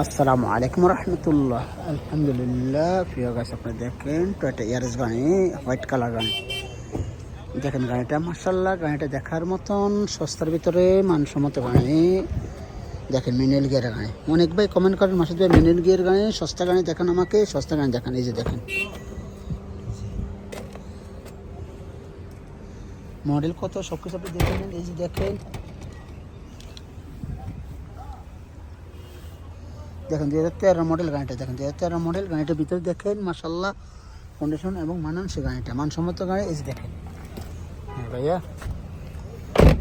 আসসালামু আলাইকুম রহমতুল্লাহ। আলহামদুলিল্লাহ, প্রিয় গাছ আপনি দেখেন টয়টা ইয়ারেস গাড়ি হোয়াইট কালার গাড়ি দেখেন গাড়িটা মার্শাল্লাহ গাড়িটা দেখার মতন সস্তার ভিতরে, মানসম্মত গাড়ি দেখেন মিনেল গিয়ার গাড়ি অনেক ভাই কমেন্ট করেন, মাসুদ ভাই, মিনেল গিয়ার গাড়ি সস্তা গাড়ি দেখান আমাকে, সস্তা গাড়ি দেখান, এই যে দেখেন। মডেল কত সব কিছু আপনি দেখে নেন, এই যে দেখেন। দেখেন দুই হাজার তেরো মডেল গাড়িটা, দেখেন দুই হাজার তেরো মডেল গাড়িটার ভিতরে দেখেন মাসাল্লাহ কন্ডিশন এবং মানান সে গাড়িটা। মানসম্মত গাড়ি যে দেখেন। হ্যাঁ ভাইয়া।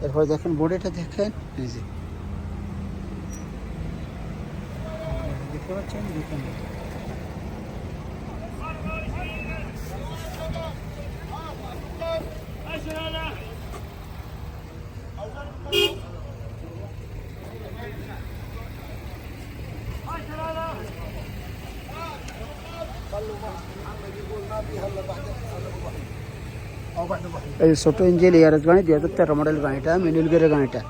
এরপরে দেখেন বডিটা দেখেন, এই যে। দেখতে পাচ্ছেন? দেখেন। এই ছোট ইঞ্জিন এয়ারএস গাড়ি দুই হাজার তেরো মডেল গাড়িটা মিনিল গিয়ারের গাড়িটা।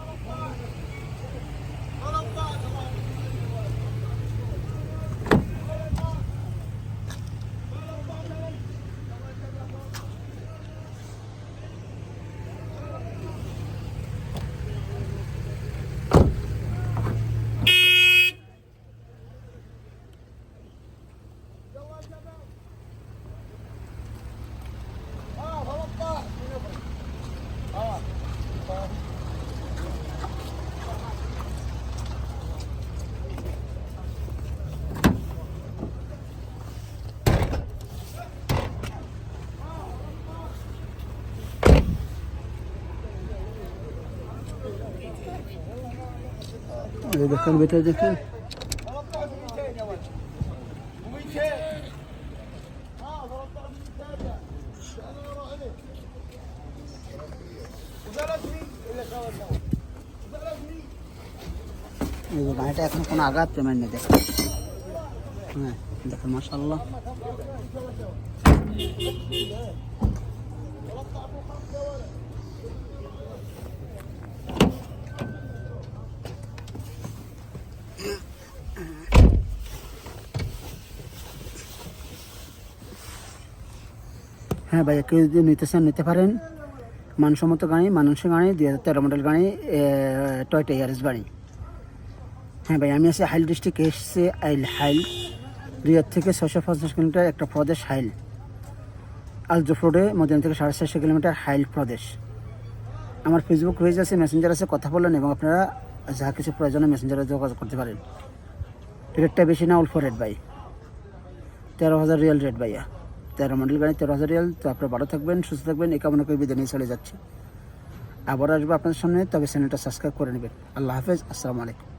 এই দেখেন ভিতরে দেখেন এই যে গাড়িটা এখন কোনো আঘাত পেমেন্ট নেই দেখেন হ্যাঁ দেখেন মাসাল্লাহ হ্যাঁ ভাইয়া কেউ যদি নিতে চান নিতে পারেন, মানসম্মত গাড়ি মানুষের গাড়ি, দুই হাজার তেরো মডেল গাড়ি টয়টা ইয়ারেস গাড়ি হ্যাঁ ভাই, আমি আছি হাইল ডিস্ট্রিক্ট এসছে আইল হাইল, রিয়াদ থেকে ছশো পঞ্চাশ কিলোমিটার একটা প্রদেশ হাইল। আলজফ রোডে, মদিনা থেকে সাড়ে চারশো কিলোমিটার হাইল প্রদেশ। আমার ফেসবুক পেজ আছে মেসেঞ্জার আছে, কথা বলেন এবং আপনারা যা কিছু প্রয়োজনে মেসেঞ্জারে যোগাযোগ করতে পারেন। রেটটা বেশি না, অল্প রেট ভাই। তেরো হাজার রিয়াল রেট ভাইয়া। তেরো মন্ডল গাড়ি তেরো হাজার রিয়াল, তো আপনারা ভালো থাকবেন, সুস্থ থাকবেন, এই কামনা করে বিদায় নিয়ে চলে যাচ্ছে। আবার আসব আপনাদের সামনে, তবে চ্যানেলটা সাবস্ক্রাইব করে নেবেন। আল্লাহ হাফেজ, আসসালামু আলাইকুম।